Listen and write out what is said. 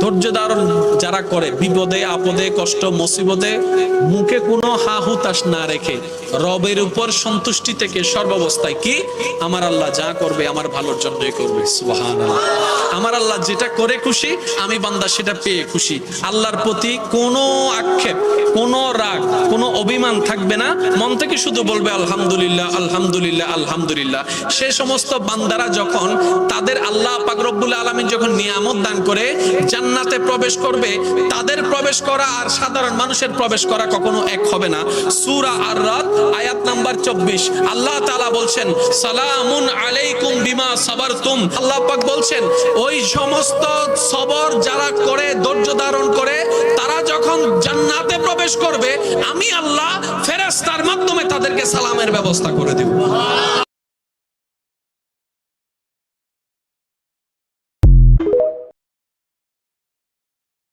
ধৈর্য ধারণ যারা করে, বিপদে, আপদে, কষ্ট, মুসিবতে, মুখে কোনো হা হুতাশ না রেখে রবের উপর সন্তুষ্টি থেকে সর্বাবস্থায় কি? আমার আল্লাহ যা করবে, আমার ভালোর জন্যই করবে, সুবহানাল্লাহ। আমার আল্লাহ যেটা করে খুশি, আমি বান্দা সেটা পেয়ে খুশি। আল্লাহর প্রতি কোনো আক্ষেপ, কোনো রাগ, কোনো অভিমান থাকবে না। মন থেকে শুধু বলবে, আলহামদুলিল্লাহ আলহামদুলিল্লাহ আলহামদুলিল্লাহ। সে সমস্ত বান্দারা যখন তাদের আল্লাহ পাক রব্বুল আলামিন যখন নিয়ামত দান করে, জান্নাতে প্রবেশ করবে, তাদের প্রবেশ করা আর সাধারণ মানুষের প্রবেশ করা কখনো এক হবে না। সূরা আর রাত নাম্বার 24 আল্লাহ তালা বলছেন, সালামুন আলাইকুম বিমা সাবারতুম। আল্লাহ পাক বলছেন, ওই সমস্ত সবর যারা করে, ধৈর্য ধারণ করে, তারা যখন জান্নাতে প্রবেশ করবে, আমি আল্লাহ ফেরাস্তার মাধ্যমে তাদেরকে সালামের ব্যবস্থা করে দেব।